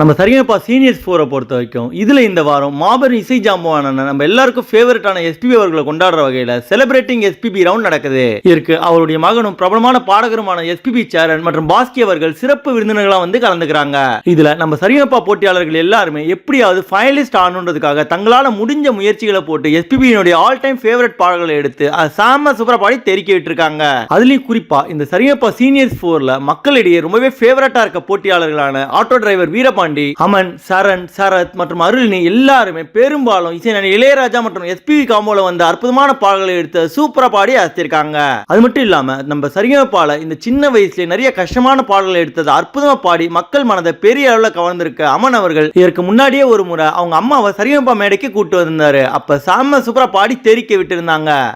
நம்ம சரியாப்பா சீனியர்ஸ் ஃபோரை பொறுத்த வரைக்கும் இதில் இந்த வாரம் மாபெரும் இசை ஜாம்பவான நம்ம எல்லாருக்கும் ஃபேவரட்டான எஸ்பிபி அவர்களை கொண்டாடுற வகையில் செலிப்ரேட்டிங் எஸ்பிபி ரவுண்ட் நடக்குது. இருக்கு. அவருடைய மகனும் பிரபலமான பாடகருமான எஸ்பிபி சேரன் மற்றும் பாஸ்கி அவர்கள் சிறப்பு விருந்தினர்களாக வந்து கலந்துக்கிறாங்க. இதில் நம்ம சரியப்பா போட்டியாளர்கள் எல்லாருமே எப்படியாவது ஃபைனலிஸ்ட் ஆகணுன்றதுக்காக தங்களால் முடிஞ்ச முயற்சிகளை போட்டு எஸ்பிபியினுடைய ஆல் டைம் ஃபேவரட் பாடல்களை எடுத்து அது சாம சூப்பர பாடி தெரிக்க விட்டுருக்காங்க. அதுலேயும் குறிப்பாக இந்த சரியப்பா சீனியர்ஸ் ஃபோரில் மக்களிடையே ரொம்பவே ஃபேவரட்டாக இருக்க போட்டியாளர்களான ஆட்டோ டிரைவர் வீரபாண்டி அமன் சரண் சரத் மற்றும் அருள்னி எல்லாருமே பெரும்பாலும் இசைஞானி இளையராஜா மற்றும் எஸ்பிவி காம்போல வந்த அற்புதமான பாடல்களை எடுத்து சூப்பரா பாடி அசத்திருக்காங்க. அது மட்டும் இல்லாம நம்ம சரியப்பால இந்த சின்ன வயசுல நிறைய கஷ்டமான பாடல்களை எடுத்தது அற்புதமா பாடி மக்கள் மனதை பெரிய அளவுல கவர்ந்திருக்க அமன் அவர்கள் இதற்கு முன்னாடியே ஒரு முறை அவங்க அம்மாவை சரியப்பா மேடைக்கு கூட்டு வந்திருந்தாரு. அப்ப சாம சூப்பரா பாடி தெரிக்க விட்டு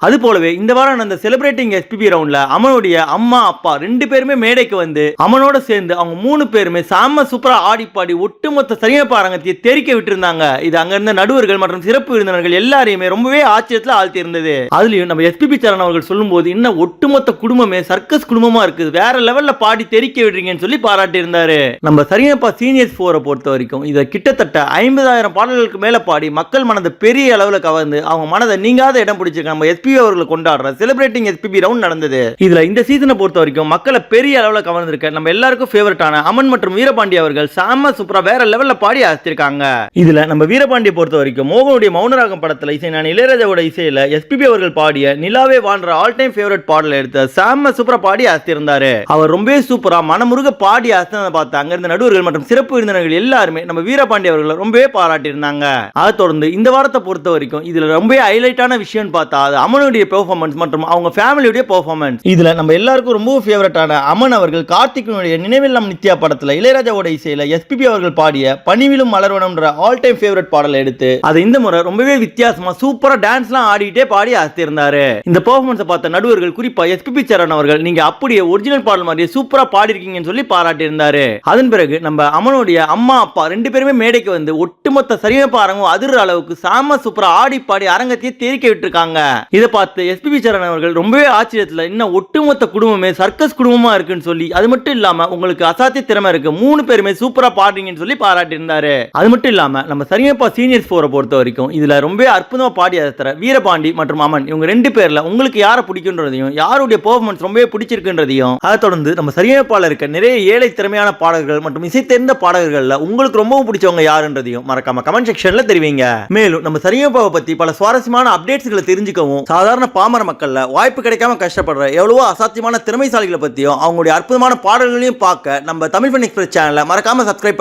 அது போலவே இந்த வாரம் நடந்த செலிபிரேட்டிங் எஸ்பிபி ரவுண்ட்ல அமனுடைய அம்மா அப்பா ரெண்டு பேருமே மேடைக்கு வந்து அமனோட சேர்ந்து அவங்க மூணு பேருமே சாம சூப்பரா ஆடி பாடி ஒட்டுமொத்த சரியப்பா அரங்கத்தையே தெரிக்க விட்டுருந்தாங்க. இது அங்கிருந்த நடுவர்கள் மற்றும் சிறப்பு விருந்தினர்கள் எல்லாரையுமே ரொம்பவே ஆச்சரியத்தில் ஆழ்த்தியிருந்தது. அதுலயும் நம்ம எஸ்பிபி சரண் அவர்கள் சொல்லும்போது இன்னும் ஒட்டுமொத்த குடும்பமே சர்க்கஸ் குடும்பமா இருக்குது. வேற லெவல்ல பாடி தெரிக்க விடுறீங்கன்னு சொல்லி பாராட்டி இருந்தாரு நம்ம சரியப்பா சீனியர்ஸ் ஃபோரை பொறுத்த வரைக்கும் இதை கிட்டத்தட்ட ஐம்பதாயிரம் பாடல்களுக்கு மேல பாடி மக்கள் மனதை பெரிய அளவில் கவர்ந்து அவங்க மனதை நீங்காத இடம் பிடிச்சிருக்க நம்ம எஸ்பிபி அவர்களை கொண்டாடுற செலிப்ரேட்டிங் எஸ்பிபி ரவுண்ட் நடந்தது. இதுல இந்த சீசனை பொறுத்த வரைக்கும் மக்களை பெரிய அளவில் கவர்ந்திருக்க நம்ம எல்லாருக்கும் ஃபேவரட்டான அமன் மற்றும் வீரபாண்டி அவர்கள் சாம சூப்பரா வேற லெவல்ல பாடி அசைச்சிருக்காங்க இதுல நம்ம வீரபாண்டிய பொறுத்த வரைக்கும் மோகனுடைய மௌனராகம் படத்துல இசை நான் இளையராஜாவோட இசையில எஸ்பிபி அவர்கள் பாடிய நிலாவே வாழ்ற ஆல் டைம் ஃபேவரட் பாடல் எடுத்த சாம சூப்பரா பாடி அசைச்சிருந்தாரு அவர் ரொம்பவே சூப்பரா மனமுருக பாடி அசத்ததை பார்த்து அங்க இருந்த நடுவர்கள் மற்றும் சிறப்பு விருந்தினர்கள் எல்லாருமே நம்ம வீரபாண்டிய அவர்களை ரொம்பவே பாராட்டி இருந்தாங்க அதை தொடர்ந்து இந்த வாரத்தை பொறுத்த வரைக்கும் இதுல ரொம்பவே ஹைலைட்டான விஷயம்னு பார்த்தா அது அமனுடைய பெர்ஃபார்மன்ஸ் மற்றும் அவங்க ஃபேமிலியுடைய பெர்ஃபார்மன்ஸ் இதுல நம்ம எல்லாருக்கும் ரொம்ப ஃபேவரட்டான அமன் அவர்கள் கார்த்திகனுடைய நினைவெல்லாம் நித்யா படத்துல இளையராஜாவோட இசையில எஸ்பிபி அவர்கள் பாடிய பணிவிலும் மலர்வனம்ன்ற ஆல் டைம் ஃபேவரட் பாடலை எடுத்து அதை இந்த முறை ரொம்பவே வித்தியாசமா சூப்பரா டான்ஸ்லாம் ஆடிட்டே பாடி அசத்திருந்தாரு. இந்த பெர்ஃபார்மன்ஸை பார்த்த நடுவர்கள் குறிப்பா எஸ்பிபி சரண் அவர்கள் நீங்க அப்படியே ஒரிஜினல் பாடல் மாதிரியே சூப்பரா பாடிருக்கீங்கன்னு சொல்லி பாராட்டி இருந்தாரு அதன் பிறகு நம்ம அமனுடைய அம்மா அப்பா ரெண்டு பேருமே மேடைக்கு வந்து ஒட்டுமொத்த சரியாக அரங்கம் அதிர்ற அளவுக்கு சாம சூப்பரா ஆடி பாடி அரங்கத்தையே தெரிக்க விட்டுருக்காங்க. இதை பார்த்து எஸ்பிபி சரண் அவர்கள் ரொம்பவே ஆச்சரியத்தில் இன்னும் ஒட்டுமொத்த குடும்பமே சர்க்கஸ் குடும்பமா இருக்குன்னு சொல்லி அது மட்டும் இல்லாம உங்களுக்கு அசாத்திய திறமை இருக்கு. மூணு பேருமே சூப்பரா பாடுறீங்கன்னு சொல்லி பாராட்டியிருந்தாரு. அது மட்டும் இல்லாம நம்ம சரியப்பா சீனியர்ஸ் போரை பொறுத்த வரைக்கும் இதுல ரொம்ப அற்புதமா பாடி அசத்துற வீரபாண்டி மற்றும் அமன் இவங்க ரெண்டு பேர்ல உங்களுக்கு யாரை பிடிக்குன்றதையும் யாருடைய பெர்ஃபார்மன்ஸ் ரொம்பவே பிடிச்சிருக்குன்றதையும் அதை தொடர்ந்து நம்ம சரியமைப்பாளர் இருக்க நிறைய ஏழை திறமையான பாடகர்கள் மற்றும் இசை தெரிந்த பாடகர்கள்ல உங்களுக்கு ரொம்பவும் பிடிச்சவங்க யாருன்றதையும் மறக்காம கமெண்ட் செக்ஷன்ல தெரிவிங்க. மேலும் நம்ம சரியப்பாவை பத்தி பல சுவாரஸ்யமான அப்டேட்ஸ்களை தெரிஞ்சுக்கவும் சாதாரண பாமர மக்கள்ல வாய்ப்பு கிடைக்காம கஷ்டப்படுற எவ்வளவோ அசாத்தியமான திறமைசாலிகளை பத்தியும் அவங்களுடைய அற்புதமான பாடல்களையும் பார்க்க நம்ம தமிழ் ஃபன் எக்ஸ்பிரஸ் சேனலை மறக்காம சப்ஸ்கிரைப்